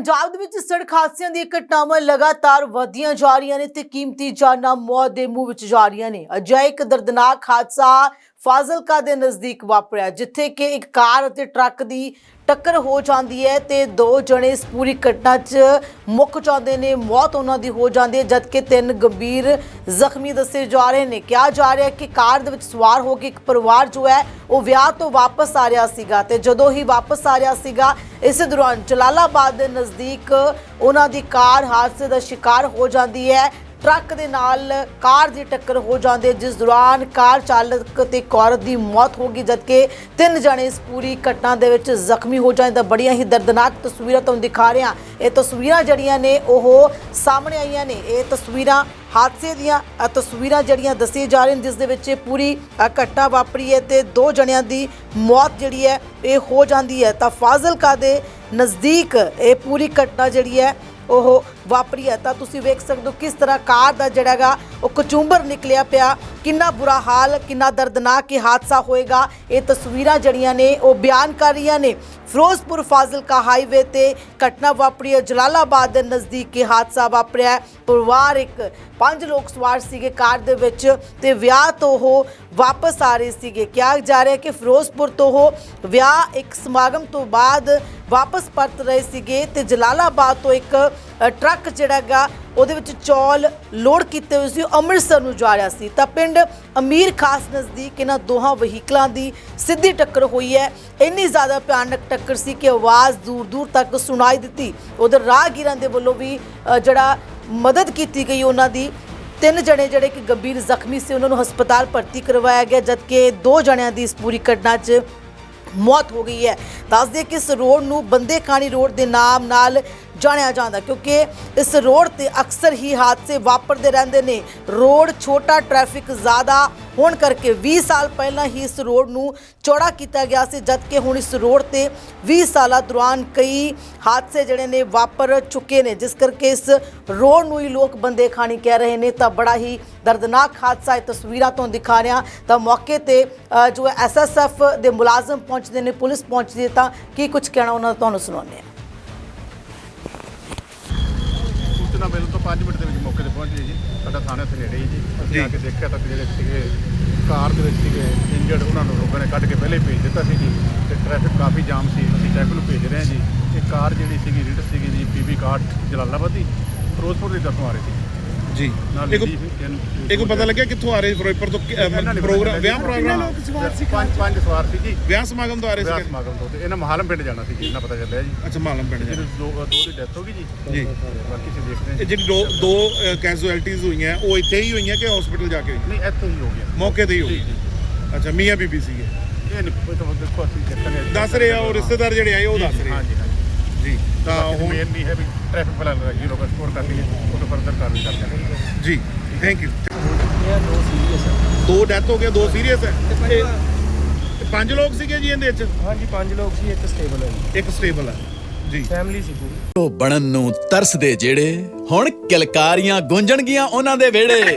ਪੰਜਾਬ ਦੇ ਵਿੱਚ ਸੜਕ ਹਾਦਸਿਆਂ ਦੀਆਂ ਘਟਨਾਵਾਂ ਲਗਾਤਾਰ ਵਧੀਆਂ ਜਾ ਰਹੀਆਂ ਨੇ ਤੇ ਕੀਮਤੀ ਜਾਨਾਂ ਮੌਤ ਦੇ ਮੂੰਹ ਵਿੱਚ ਜਾ ਰਹੀਆਂ ਨੇ। ਅਜਿਹਾ ਇੱਕ ਦਰਦਨਾਕ ਹਾਦਸਾ ਫਾਜ਼ਿਲਕਾ ਦੇ ਨਜ਼ਦੀਕ ਵਾਪਰਿਆ, ਜਿੱਥੇ ਕਿ ਇੱਕ ਕਾਰ ਅਤੇ ਟਰੱਕ ਦੀ ਟੱਕਰ ਹੋ ਜਾਂਦੀ ਹੈ ਤੇ ਦੋ ਜਣੇ ਇਸ ਪੂਰੀ ਘਟਨਾ 'ਚ ਮੁੱਕ ਜਾਂਦੇ ਨੇ, ਮੌਤ ਉਹਨਾਂ ਦੀ ਹੋ ਜਾਂਦੀ ਹੈ, ਜਦਕਿ ਤਿੰਨ ਗੰਭੀਰ ਜ਼ਖਮੀ ਦੱਸੇ ਜਾ ਰਹੇ ਨੇ। ਕਿਹਾ ਜਾ ਰਿਹਾ ਕਿ ਕਾਰ ਦੇ ਵਿੱਚ ਸਵਾਰ ਹੋ ਕੇ ਇੱਕ ਪਰਿਵਾਰ ਜੋ ਹੈ, ਉਹ ਵਿਆਹ ਤੋਂ ਵਾਪਸ ਆ ਰਿਹਾ ਸੀਗਾ ਤੇ ਜਦੋਂ ਹੀ ਵਾਪਸ ਆ ਰਿਹਾ ਸੀਗਾ, ਇਸੇ ਦੌਰਾਨ ਜਲਾਲਾਬਾਦ ਦੇ ਨਜ਼ਦੀਕ ਉਹਨਾਂ ਦੀ ਕਾਰ ਹਾਦਸੇ ਦਾ ਸ਼ਿਕਾਰ ਹੋ ਜਾਂਦੀ ਹੈ। ਟਰੱਕ ਦੇ ਨਾਲ ਕਾਰ ਦੀ ਟੱਕਰ ਹੋ ਜਾਂਦੇ ਜਿਸ ਦੌਰਾਨ ਕਾਰ ਚਾਲਕ ਤੇ ਇੱਕ ਔਰਤ ਦੀ ਮੌਤ ਹੋ ਗਈ ਜਦਕਿ ਤਿੰਨ ਜਣੇ ਇਸ ਪੂਰੀ ਘਟਨਾ ਦੇ ਵਿੱਚ ਜ਼ਖਮੀ ਹੋ ਜਾਂਦੇ ਤਾਂ ਬੜੀਆਂ ਹੀ ਦਰਦਨਾਕ ਤਸਵੀਰਾਂ ਤੁਹਾਨੂੰ ਦਿਖਾ ਰਿਹਾ ਇਹ ਤਸਵੀਰਾਂ ਜਿਹੜੀਆਂ ਨੇ ਉਹ ਸਾਹਮਣੇ ਆਈਆਂ ਨੇ। ਇਹ ਤਸਵੀਰਾਂ ਹਾਦਸੇ ਦੀਆਂ ਤਸਵੀਰਾਂ ਜਿਹੜੀਆਂ ਦੱਸੀ ਜਾ ਰਹੀਆਂ ਨੇ, ਜਿਸ ਦੇ ਵਿੱਚ ਇਹ ਪੂਰੀ ਘਟਨਾ ਵਾਪਰੀ ਹੈ ਤੇ ਦੋ ਜਣਿਆਂ ਦੀ ਮੌਤ ਜਿਹੜੀ ਹੈ ਇਹ ਹੋ ਜਾਂਦੀ ਹੈ। ਤਾਂ ਫਾਜ਼ਿਲਕਾ ਦੇ ਨਜ਼ਦੀਕ ਇਹ ਪੂਰੀ ਘਟਨਾ ਜਿਹੜੀ ਹੈ, ਉਹ ਵਾਪਰੀ ਹੈ। ਤਾਂ ਤੁਸੀਂ ਵੇਖ ਸਕਦੇ ਹੋ ਕਿਸ ਤਰ੍ਹਾਂ ਕਾਰ ਦਾ ਜਿਹੜਾ ਹੈਗਾ, ਉਹ ਕਚੂੰਬਰ ਨਿਕਲਿਆ ਪਿਆ। ਕਿੰਨਾ ਬੁਰਾ ਹਾਲ, ਕਿੰਨਾ ਦਰਦਨਾਕ ਇਹ ਹਾਦਸਾ ਹੋਏਗਾ। ਇਹ ਤਸਵੀਰਾਂ ਜਿਹੜੀਆਂ ਨੇ, ਉਹ ਬਿਆਨ ਕਰ ਰਹੀਆਂ ਨੇ। ਫਿਰੋਜ਼ਪੁਰ ਫਾਜ਼ਿਲਕਾ ਹਾਈਵੇ ਤੇ ਘਟਨਾ ਵਾਪਰੀ ਹੈ ਜਲਾਲਾਬਾਦ ਦੇ ਨਜ਼ਦੀਕ ਇਹ ਹਾਦਸਾ ਵਾਪਰਿਆ। ਪਰਿਵਾਰ ਇੱਕ, ਪੰਜ ਲੋਕ ਸਵਾਰ ਸੀਗੇ ਕਾਰ ਦੇ ਵਿੱਚ ਤੇ ਵਿਆਹ ਤੋਂ ਉਹ ਵਾਪਸ ਆ ਰਹੇ ਸੀਗੇ। ਕਿਹਾ ਜਾ ਰਿਹਾ ਕਿ ਫਿਰੋਜ਼ਪੁਰ ਤੋਂ ਉਹ ਵਿਆਹ ਇੱਕ ਸਮਾਗਮ ਤੋਂ ਬਾਅਦ ਵਾਪਸ ਪਰਤ ਰਹੇ ਸੀਗੇ ਤੇ ਜਲਾਲਾਬਾਦ ਤੋਂ ਇੱਕ ਟਰੱਕ ਜਿਹੜਾ ਹੈਗਾ, ਉਹਦੇ ਵਿੱਚ ਚੌਲ ਲੋਡ ਕੀਤੇ ਹੋਏ ਸੀ, ਉਹ ਅੰਮ੍ਰਿਤਸਰ ਨੂੰ ਜਾ ਰਿਹਾ ਸੀ। ਤਾਂ ਪਿੰਡ ਅਮੀਰ ਖਾਸ ਨਜ਼ਦੀਕ ਇਹਨਾਂ ਦੋਹਾਂ ਵਹੀਕਲਾਂ ਦੀ ਸਿੱਧੀ ਟੱਕਰ ਹੋਈ ਹੈ। ਇੰਨੀ ਜ਼ਿਆਦਾ ਭਿਆਨਕ ਟੱਕਰ ਸੀ ਕਿ ਆਵਾਜ਼ ਦੂਰ ਦੂਰ ਤੱਕ ਸੁਣਾਈ ਦਿੱਤੀ। ਉਧਰ ਰਾਹਗੀਰਾਂ ਦੇ ਵੱਲੋਂ ਵੀ ਜਿਹੜਾ ਮਦਦ ਕੀਤੀ ਗਈ ਉਹਨਾਂ ਦੀ। ਤਿੰਨ ਜਣੇ ਜਿਹੜੇ ਕਿ ਗੰਭੀਰ ਜ਼ਖਮੀ ਸੀ, ਉਹਨਾਂ ਨੂੰ ਹਸਪਤਾਲ ਭਰਤੀ ਕਰਵਾਇਆ ਗਿਆ, ਜਦਕਿ ਦੋ ਜਣਿਆਂ ਦੀ ਇਸ ਪੂਰੀ ਘਟਨਾ 'ਚ ਮੌਤ ਹੋ ਗਈ ਹੈ। ਦੱਸਦੇ ਕਿ ਇਸ ਰੋਡ ਨੂੰ ਬੰਦੇ ਖਾਣੀ ਰੋਡ ਦੇ ਨਾਮ ਨਾਲ ਜਾਣਿਆ ਜਾਂਦਾ ਕਿਉਂਕਿ ਇਸ ਰੋਡ ਤੇ ਅਕਸਰ ਹੀ ਹਾਦਸੇ ਵਾਪਰਦੇ ਰਹਿੰਦੇ ਨੇ। ਰੋਡ ਛੋਟਾ ਟ੍ਰੈਫਿਕ ਜ਼ਿਆਦਾ ਹੋਣ ਕਰਕੇ 20 ਸਾਲ ਪਹਿਲਾਂ ਹੀ ਇਸ ਰੋਡ ਨੂੰ ਚੌੜਾ ਕੀਤਾ ਗਿਆ ਸੀ ਜਦਕਿ ਹੁਣ ਇਸ ਰੋਡ ਤੇ 20 ਸਾਲਾਂ ਦੌਰਾਨ ਕਈ ਹਾਦਸੇ ਜਿਹੜੇ ਨੇ ਵਾਪਰ ਚੁੱਕੇ ਨੇ। ਜਿਸ ਕਰਕੇ ਇਸ ਰੋਡ ਨੂੰ ਹੀ ਲੋਕ ਬੰਦੇ ਖਾਣੀ ਕਹਿ ਰਹੇ ਨੇ। ਤਾਂ ਬੜਾ ਹੀ ਦਰਦਨਾਕ ਹਾਦਸਾ ਇਹ ਤਸਵੀਰਾਂ ਤੋਂ ਦਿਖਾ ਰਿਹਾ। ਤਾਂ ਮੌਕੇ ਤੇ ਅ, ਜੋ ਐਸਐਸਐਫ ਦੇ ਮੁਲਾਜ਼ਮ ਪਹੁੰਚਦੇ ਨੇ ਪੁਲਿਸ ਪਹੁੰਚਦੀ ਹੈ ਤਾਂ ਕੀ ਕੁਝ ਕਹਿਣਾ ਉਹਨਾਂ ਦਾ ਤੁਹਾਨੂੰ ਸੁਣਾਉਂਦੇ ਹਾਂ। ਸੂਚਨਾ ਮਿਲਣ ਤੋਂ 5 ਮਿੰਟ ਦੇ ਵਿੱਚ ਮੌਕੇ ਤੇ ਪਹੁੰਚ ਗਏ ਜੀ। ਸਾਡਾ ਥਾਣੇ ਇੱਥੇ ਨੇੜੇ ਹੀ ਜੀ। ਅਸੀਂ ਆ ਕੇ ਦੇਖਿਆ ਤਾਂ ਜਿਹੜੇ ਸੀਗੇ ਕਾਰ ਦੇ ਵਿੱਚ ਸੀਗੇ ਇੰਜਰਡ ਉਹਨਾਂ ਨੂੰ ਲੋਕਾਂ ਨੇ ਕੱਢ ਕੇ ਪਹਿਲੇ ਭੇਜ ਦਿੱਤਾ ਸੀ ਜੀ। ਤੇ ਟ੍ਰੈਫਿਕ ਕਾਫੀ ਜਾਮ ਸੀ। ਅਸੀਂ ਟ੍ਰੈਫਿਕ ਨੂੰ ਭੇਜ ਰਹੇ ਹਾਂ ਜੀ। ਇਹ ਕਾਰ ਜਿਹੜੀ ਸੀਗੀ ਰਿਟ ਸੀਗੀ ਜੀ ਪੀਬੀ ਕਾਰ ਜਲਾਲਾਬਾਦ ਦੀ ਫਿਰੋਜ਼ਪੁਰ ਦੀ ਤਰਫੋਂ ਆ ਰਹੀ ਸੀ। ਜੀ ਨਾਲ ਇਹ ਕੋ ਜੀ ਇਹ ਕੋ ਪਤਾ ਲੱਗਿਆ ਕਿੱਥੋਂ ਆ ਰਹੇ ਫਿਰੋਜ਼ਪੁਰ ਤੋਂ ਕਿ- ਅਹ, ਪ੍ਰੋਗਰਾਮ ਵਿਆਹ ਪ੍ਰੋਗਰਾਮ? ਪੰਜ ਪੰਜ ਸਵਾਰ ਸੀ ਜੀ। ਵਿਆਹ ਸਮਾਗਮ ਤੋਂ ਆ ਰਹੇ ਵਿਆਹ ਸੀ ਸਮਾਗਮ ਤੋਂ। ਤੇ ਇਹਨਾਂ ਮਹਾਲਮ ਪਿੰਡ ਜਾਣਾ ਸੀ ਜੀ ਇਹਨਾਂ ਪਤਾ ਚੱਲਿਆ ਜੀ। ਅੱਛਾ ਮਾਲਮ ਪਿੰਡ ਜਾਣਾ। ਦੋ ਦੋ ਦੀ ਡੈਥ ਹੋ ਗਈ ਜੀ। ਜੀ। ਬਾਕੀ ਅਸੀਂ ਦੇਖਦੇ ਹਾਂ ਇਹ ਜੀ। ਜਿਹੜੀ ਦੋ ਦੋ ਕੈਜ਼ੁਅਲਟੀਜ਼ ਹੋਈਆਂ ਉਹ ਇੱਥੇ ਹੀ ਹੋਈਆਂ ਕਿ ਹਸਪੀਟਲ ਜਾ ਕੇ ਹੋਈਆਂ? ਨਹੀਂ ਇੱਥੇ ਹੀ ਹੋ ਗਿਆ ਮੌਕੇ ਤੇ ਹੀ ਹੋ ਜੀ ਗਈਆਂ। ਜੀ। ਅੱਛਾ ਮੀਆਂ ਬੀਬੀ ਸੀਗੇ। ਇਹ ਨਹੀਂ ਕੋਈ ਤਾਂ ਦੇਖੋ ਅਸੀਂ ਦੇਖਾਂਗੇ। ਦੱਸ ਰਹੇ ਆ ਉਹ ਰਿਸ਼ਤੇਦਾਰ ਜਿਹੜੇ ਆਏ ਉਹ ਜੀ, ਦੱਸ ਰਹੇ ਆ। ਹਾਂਜੀ ਹਾਂਜੀ। ਜੀ। ਤਾਂ ਹੁਣ ਮੇਨ ਨਹੀਂ ਹੈ ਵੀ ਟ੍ਰੈਫਿਕ ਵਾਲਾ ਜੀ ਲੋਕ ਸਕੋਰ ਕਰ ਲਈਏ ਉਹ ਤੋਂ ਫਰਦਰ ਕਾਰਵਾਈ ਕਰ ਜਾਣਗੇ ਜੀ ਥੈਂਕ ਯੂ ਦੋ ਸੀਰੀਅਸ ਹੈ ਦੋ ਡੈਥ ਹੋ। ਗਏ ਦੋ ਸੀਰੀਅਸ ਹੈ ਇਹ ਪੰਜ ਲੋਕ ਸੀਗੇ ਜੀ ਇਹਦੇ ਵਿੱਚ? ਹਾਂਜੀ ਪੰਜ ਲੋਕ ਸੀ ਇੱਕ ਸਟੇਬਲ ਹੈ ਜੀ। ਇੱਕ ਸਟੇਬਲ ਹੈ ਜੀ। ਫੈਮਿਲੀ ਸੀ ਪੂਰੀ। ਉਹ ਬਣਨ ਨੂੰ ਤਰਸਦੇ ਜਿਹੜੇ ਹੁਣ ਕਿਲਕਾਰੀਆਂ ਗੂੰਜਣਗੀਆਂ ਉਹਨਾਂ ਦੇ ਵਿਹੜੇ।